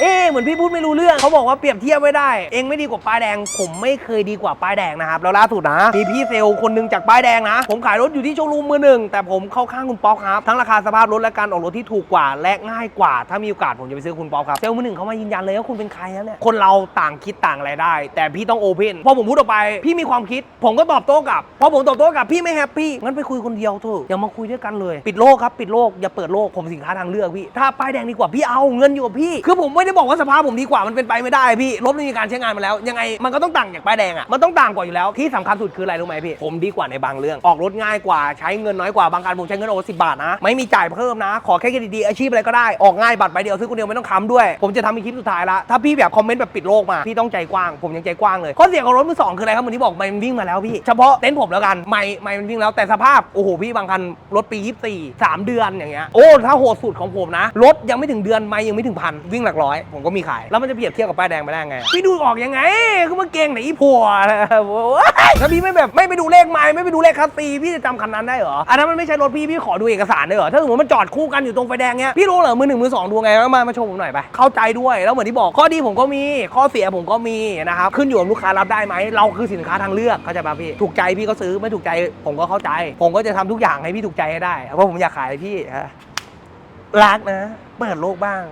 เอ๊เหมือนพี่พูดไม่รู้เรื่องเขาบอกว่าเปรียบเทียบไม่ได้ เองไม่ดีกว่าป้ายแดง ผมไม่เคยดีกว่าป้ายแดงนะครับ แล้วล่าสุดนะ มีพี่เซลล์คนหนึงจากป้ายแดงนะ ผมขายรถอยู่ที่โชว์รูมมือหนึ่งแต่ผมเข้าข้างคุณป๊อกครับ ทั้งราคาสภาพรถและการออกรถที่ถูกกว่า และง่ายกว่า ถ้ามีโอกาสผมจะไปซื้อคุณป๊อกครับ เซลล์มือหนึ่งเขามายืนยันเลยว่าคุณเป็นใครนะเนี่ย คนเราต่างคิดต่างอะไรได้ แต่พี่ต้องโอเพนพอผมพูดออกไป พี่มีความคิด ผมก็ตอบโต้กลับ พอผมตอบโต้กลับพี่ไม่แฮปปี้ งั้นไปคุยคนเดียวเถอะอย่ามาคุยด้วยกันเลย ปิดโลกครับ ปิดโลก อย่าเปิดโลก ผมสินค้าทางเลือกพี่ ถ้าป้ายแดงดีกว่าพี่เอาเงินอยู่กับพี่ คือผมไม่ได้บอกว่าสภาพผมดีกว่ามันเป็นไปไม่ได้พี่รถไม่มีการใช้งานมาแล้ว ยังไงมันก็ต้องต่างจากป้ายแดงอะมันต้องต่างกว่าอยู่แล้วที่สำคัญสุดคืออะไรรู้ไหมพี่ผมดีกว่าในบางเรื่องออกรถง่ายกว่าใช้เงินน้อยกว่าบางการผมใช้เงินโอสิบาทนะ ไม่มีจ่ายเพิ่มนะ ขอแค่เครดิตดีอาชีพอะไรก็ได้ออกง่ายบัตรใบเดียวซื้อคนเดียวไม่ต้องค้ำด้วย ผมจะทำเป็นคลิปสุดท้ายละถ้าพี่แบบคอมเมนต์แบบปิดโลกมาพี่ต้องใจกว้างผมยังใจกว้างเลยข้อเสียของรถมือสองคืออะไรครับเหมือนที่บอกไม่มันวิ่งมาแล้วพี่เฉพาะเต็นท์ผมแล้วกันไม่ไม่มันวิ่งแล้วแต่สภาพโอ้โหพี่บางคันรถปี 24 3 เดือนอย่างเงี้ยโอ้ถ้าโหดสุดของผมนะรถยังไม่ถึงเดือนไม่ยังไม่ถึงพันวิ่งหลักร้อยผมก็มีขาย แล้วมันจะเปรียบเทียบกับป้ายแดงไม่ได้ไง พี่ดูออกยังไง คือมันเก่งไหนอีผัวโอ้ยถ้าพี่ไม่แบบไม่ไปดูเลขไม้ไม่ไปดูเลขคัสซีพี่จะจำคันนั้นได้เหรอ อันนั้นมันไม่ใช่รถพี่ พี่ขอดูเอกสารได้เหรอ ถ้าสมมติมันจอดคู่กันอยู่ตรงไฟแดงเงี้ย พี่รู้เหรอ มือหนึ่งมือสองดูไงมามามาโชว์ผมหน่อยไป เข้าใจด้วย แล้วเหมือนที่บอกข้อดีผมก็มี ข้อเสียผมก็มีนะครับ ขึ้นอยู่กับลูกค้ารับได้ไหม เราคือสินค้าทางเลือก เข้าใจป่ะพี่ ถูกใจพี่ก็ซื้อ ไม่ถูกใจผมก็เข้าใจ ผมก็จะทำทุกอย่างให้พี่ถูกใจให้ได้ เพราะผมอยากขายให้พี่ฮะรักนะ เปิดโลกบ้าง